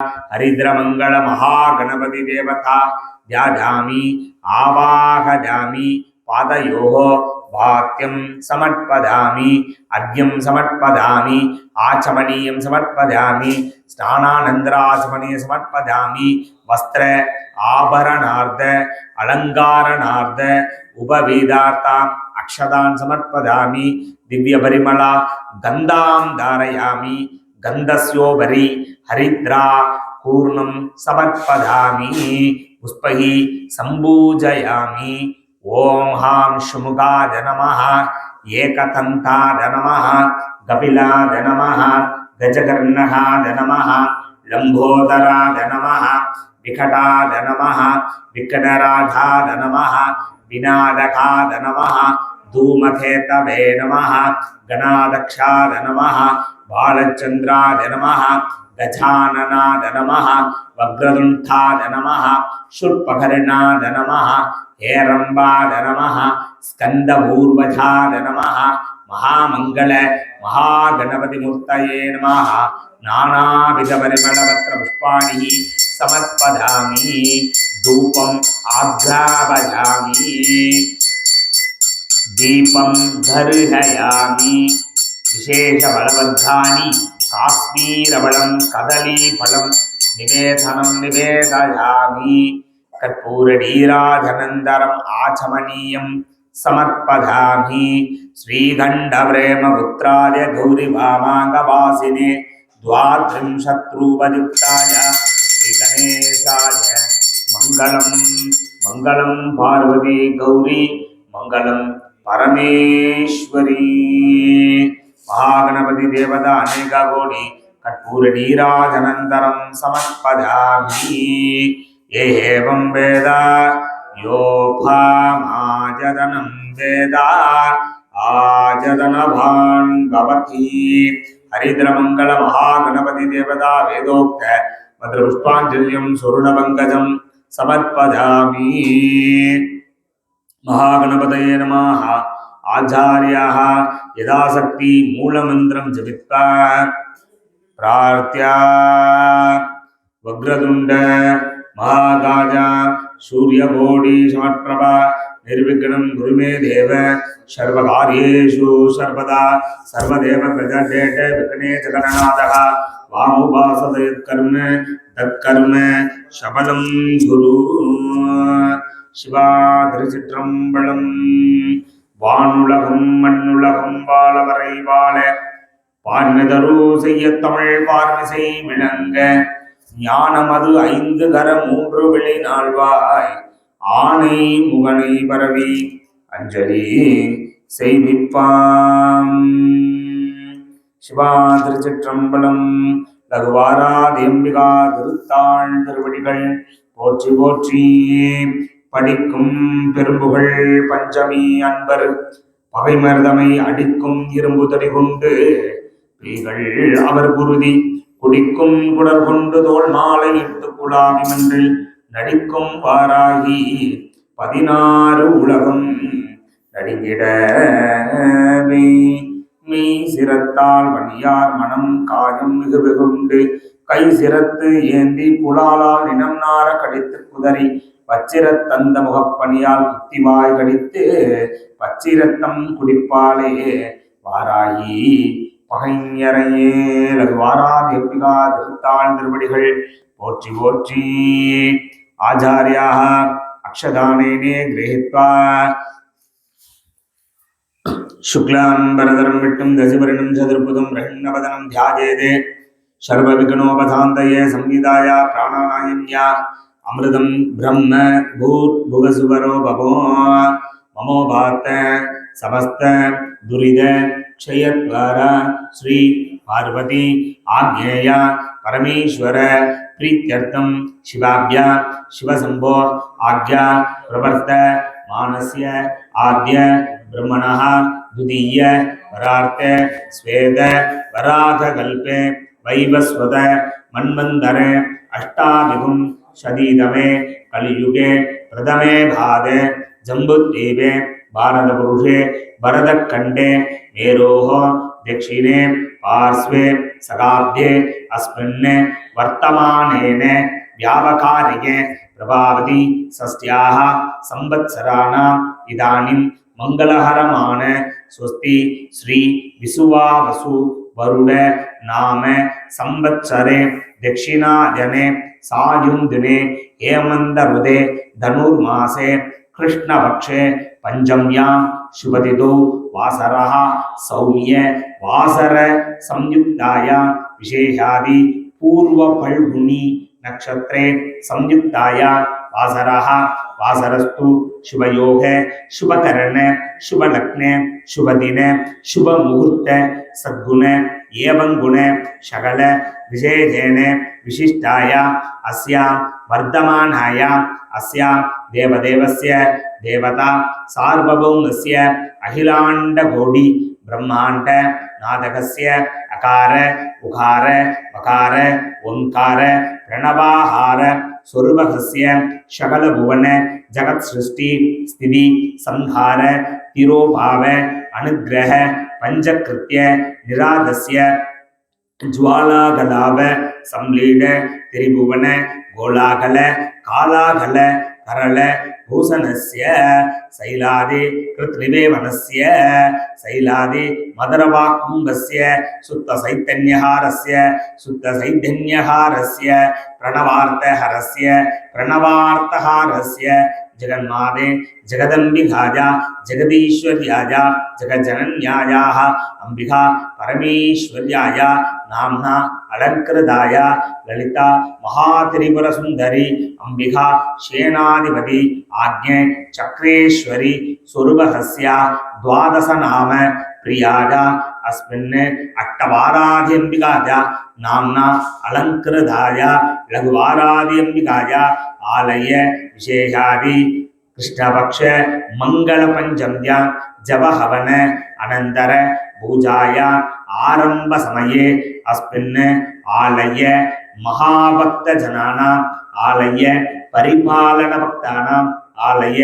हरिद्रमङ्गल महागणपति देवता ध्यायामि आवाहयामि पादयोः वाक्यं समर्पयामि अर्घ्यं समर्पयामि आचमनीयं समर्पयामि स्नानानन्तराचमनीयं समर्पयामि वस्त्र आभरणार्थ अलङ्कारणार्थ उपवेदार्थाम् अक्षतान् समर्पयामि दिव्यपरिमला गन्धां धारयामि गन्धस्योपरि हरिद्रा पूर्णं समर्पयामि, पुष्पैः सम्पूजयामि। ॐ हाँ शुमुगाय नमः एकदन्ताय नमः कपिलाय नमः गजकर्णहाय नमः, लम्बोदराय नमः, विकटाय नमः, विकटराधाय नमः विनादकाय नमः, धूमकेतवे नमः गणादक्षाय नमः बालचन्द्राय नमः गजाननाय नमः वक्रतुण्ठाय नमः शूर्पकर्णाय नमः हेरम्बाय नमः स्कन्दपूर्वजाय नमः महामङ्गल महागणपतिमूर्तये नमः नानाविधपरिमलपत्रपुष्पाणि समर्पयामि धूपम् आघ्रापयामि दीपं दर्शयामि विशेषबलबद्धानि काश्मीरबलं कदलीफलं निवेदनं निवेदयामि कर्पूरडीराजनन्दरम् आचमनीयं समर्पयामि श्रीगण्डप्रेमपुत्राय गौरिवामाङ्गवासिने द्वात्रिंशत्रूपयुक्ताय श्रीगणेशाय मङ्गलं मङ्गलं पार्वती गौरी मङ्गलं परमेश्वरी மகாகணபதி தேவதா அநேக கோடி கற்பூர நீராஜனந்தரம் சமர்ப்பதாமி. ஏவம் வேத யோபாமாஜதனம் வேத ஆஜதனவான் பவதி. ஹரிதிரமங்கல மகாகணபதி தேவதா வேதோக்த மதுர புஷ்பாஞ்சல்யம் சொருணபங்கஜம் சமர்ப்பதாமி. மகாகணபதயே நமாக आचार्याः यदाशक्ति मूलमन्त्रं जपित्वा प्रार्थ्या वक्रतुण्ड महागाज सूर्यकोटि समप्रभ निर्विघ्नं गुरु मे देव सर्वकार्येषु सर्वदा सर्वदेव प्रजडेट विघ्ने जगन्नाथः वामुपासत यत्कर्म तत्कर्म शबलं गुरु சிவா திருச்சிற்றம்பலம் வானுலகம் மண்ணுலகம் வாழவரை வாழ பார்மிதரு செய்ய தமிழ் பார்மிசை விளங்க ஞானம் அது ஐந்து கர மூன்று விழி நாள்வாய் ஆனை முகனை பரவி அஞ்சலி செய்விப்பாம். சிவா திருச்சிற்றம்பலம் லகுவாரா தேம்பிகா திருத்தாள் திருவடிகள் போற்றி போற்றி படிக்கும் பெரும்புகள் பஞ்சமி அன்பர் பகைமர்தமை அடிக்கும் இரும்பு தடி கொண்டு பேய்கள் அவர் குருதி குடிக்கும் குடர் கொண்டு தோல் மாலை இட்டு குழாவி மன்றில் நடிக்கும் வாராகி பதினாறு உலகம் நடிங்கிடவே மெய் சிரத்தால் வணியார் மனம் காயம் மிகு வெகுண்டு கை சிரத்து ஏந்தி புலாலால் இனம் நார கடித்து குதறி பச்சிரத் தந்த முகப்பணியால் குத்திவாய் கடித்து பச்சிரத்தம் குடிப்பாளே வாராயி பகைஞரையே லகுவாரா தேப்பிகா திருத்தாள் திருவடிகள் போற்றி போற்றி ஆச்சாரியாக அக்ஷதானேனே கிரகித்வா शुक्लाम्बरधरं विष्णुं दशवर्णं चतुर्भुजं रहिन्नवदनं ध्यायेदे सर्वविघ्नोपधान्तये संविदाय प्राणानायन्या अमृतं ब्रह्म भूर्भुवसुवरो भवो ममो भात समस्त दुरिद क्षयद्वार श्री पार्वती आज्ञेय परमेश्वर प्रीत्यर्थं शिवाभ्य शिवशम्भो आज्ञा प्रवर्त मानस्य आद्य ब्रह्मणः द्वितीय वरार्थ स्वेद वराधकल्पे वैवस्वत मन्वन्तरे अष्टाभिगुं शदीतमे कलियुगे प्रथमे भादे जम्बुद्वीपे भारतपुरुषे भरतखण्डे मेरोः दक्षिणे पार्श्वे सगाब्दे अस्मिन् वर्तमानेन व्यावकारिके प्रभावति षष्ट्याः संवत्सराणाम् इदानीं मङ्गलहरमान स्वस्ति श्री विसुवावसु वरुड नाम संवत्सरे दक्षिणाजने सायुङ्दिने हेमन्तऋदे धनुर्मासे कृष्णपक्षे पञ्चम्यां शुभतिथौ वासरः सौम्य वासर संयुक्ताया विशेषादि पूर्वफल्गुनी नक्षत्रे संयुक्ताया वासरः வாசரஸ்து சுபயோக சுபகரண சுபலக்ன சுபதின சுப முகூர்த்த சத்குண ஏவங்குண சகல விசேஷேன விசிஷ்டாயா அஸ்யாம் வர்த்தமானாயாம் அஸ்யாம் தேவதேவஸ்ய தேவதா சார்வபௌமஸ்ய அகிலாண்ட கோடி பிரம்மாண்ட நாதகஸ்ய अकार, उकार बकार ओंकार प्रणवाहार स्वरूपस्य शकलभुवन जगत्सृष्टि, स्थिति, संहार, तिरोभाव, अनुग्रह पंचकृत्य निराधस्य ज्वालागलाव, संलीड, त्रिभुवन गोलाघल कालाघल தரள பூசணஸ்ய சைலாதி கிருத் நிவேவனஸ்ய சைலாதி மதரவாக்கும்பஸ்ய சுத்த சைத்தன்யஹாரஸ்ய சுத்த சைத்தன்யஹாரஸ்ய பிரணவார்த்தஹரஸ்ய பிரணவார்த்தஹாரஸ்ய जगन्माते जगदम्बिकाया, जगदीश्वर्याय, जगज्जनन्यायाः, अम्बिका परमेश्वर्याय, नाम्ना अलङ्कृताय, ललिता महात्रिपुरसुन्दरी, अम्बिका शेनाधिपति, आज्ञे चक्रेश्वरी स्वरूपहस्य द्वादशनाम प्रियाय अस्मिन् अट्टवाराध्यम्बिकाय नाम्ना अलङ्कृताय लघुवाराध्यम्बिकाय आलय विशेषादि कृष्णपक्ष मङ्गलपञ्चम्या जपहवन अनन्तर पूजाय आरम्भसमये अस्मिन् आलय महाभक्तजनानाम् आलय परिपालनभक्तानाम् आलय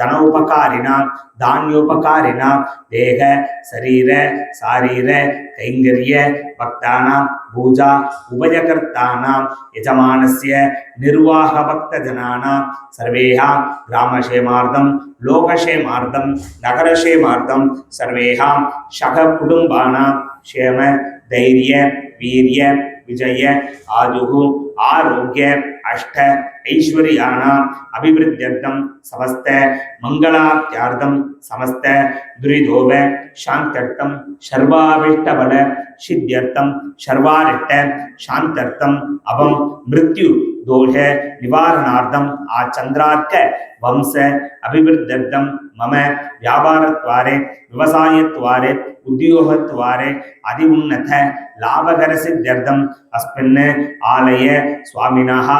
मनोवाञ्छितभक्तानां धनोपकारिणां धान्योपकारिणां देह शरीर शारीर कैङ्कर्य भक्तानां पूजा उभयकर्तानां यजमानस्य निर्वाहभक्तजनानां सर्वेषां ग्रामक्षेमार्थं लोकक्षेमार्थं नगरक्षेमार्थं सर्वेषां शककुटुम्बानां क्षेम धैर्य वीर्य विजय आयुः आरोग्य अष्ट ஐஸ்வர்யானாம் அபிவிருத்தியர்த்தம் சமஸ்த மங்களாத்தியார்த்தம் சமஸ்த துரிதோவ சாந்தர்த்தம் சர்வாவிஷ்டபல சித்தியர்த்தம் சர்வாரிட்ட சாந்தர்த்தம் அவம் மிருத்யு दोष निवारणार्थम् आचन्द्रार्क वंश अभिवृद्ध्यर्थं मम व्यापारद्वारे व्यवसायद्वारे उद्योगद्वारे अति उन्नत लाभकरसिद्ध्यर्थम् अस्मिन् आलय स्वामिनः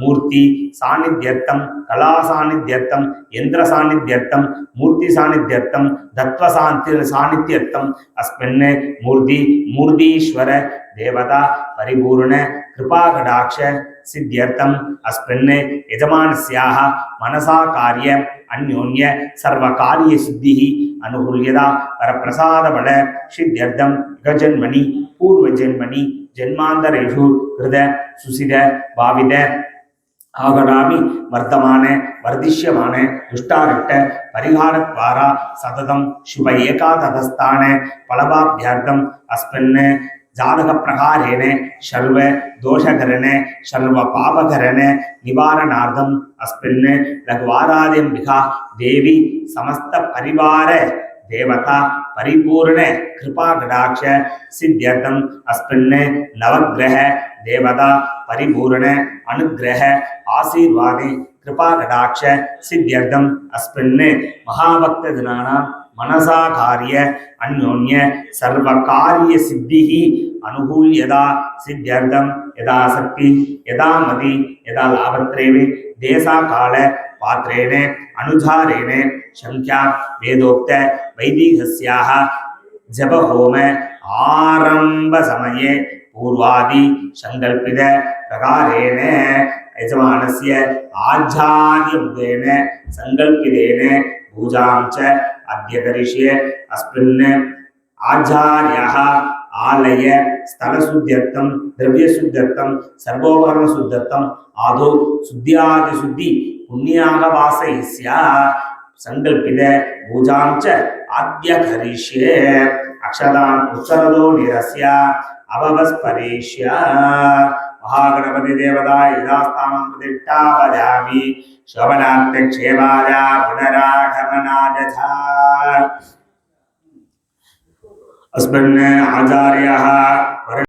मूर्ति सान्निध्यर्थं कलासान्निध्यर्थं यन्त्रसान्निध्यर्थं मूर्तिसान्निध्यर्थं तत्त्वसान्ति सान्निध्यर्थम् अस्मिन् मूर्ति मूर्तीश्वर देवता परिपूर्ण कृपाकटाक्ष सिद्ध्यर्थम् अस्मिन् यजमानस्याः मनसा कार्य अन्योन्य सर्वकार्यसिद्धिः अनुकूल्यता परप्रसादबल सिद्ध्यर्थं गजन्मणि पूर्वजन्मणि जन्मान्तरेषु कृत सुसिद भावित ஆகடாமி வர்த்தமான வர்திஷ்யமான துஷ்டாரிட்ட பரிகாரத்வாரா சததம் சுப ஏகாததஸ்தான பலவாபியார்த்தம் அஸ்மின் जातकप्रकारेण सर्व दोषकरणे सर्वपापकरणे निवारणार्थम् अस्मिन् लघ्वारादिम्बिका देवी समस्तपरिवार देवता परिपूर्ण कृपाकटाक्ष सिद्ध्यर्थम् अस्मिन् नवग्रह देवता परिपूर्ण अनुग्रह आशीर्वादे कृपाकटाक्ष सिद्ध्यर्थम् अस्मिन् महाभक्तजनानां मनसा कार्य अन्योन्य सिद्धि अनुकूल्यता सिद्ध्यर्थं, यदा शक्ति यदा मति, यदा लाभत्रेवे देशाकाल पात्रेण अनुधारेण संख्या वेदोक्त, वैदिकस्याः, जपहोम, आरम्भसमये, पूर्वादि, सङ्कल्पित, प्रकारेण, यजमानस्य आज्ञाद्यमुखेन सङ्कल्पितेन, पूजां च अद्य करिष्ये अस्मिन् आचार्यः आलय स्थलशुद्ध्यर्थं द्रव्यशुद्ध्यर्थं सर्वोपकरणशुद्ध्यर्थम् आदौ शुद्ध्यादिशुद्धि पुण्याः वासयस्य सङ्कल्पित पूजां च अद्य करिष्ये अक्षताम् उत्सरदो निरस्य अभवस्परेष्य महागणपति देवता यथास्थानं प्रतिष्ठा वदामि शोभनार्थक्षेमाय पुनरागमनाय च अस्मिन् आचार्यः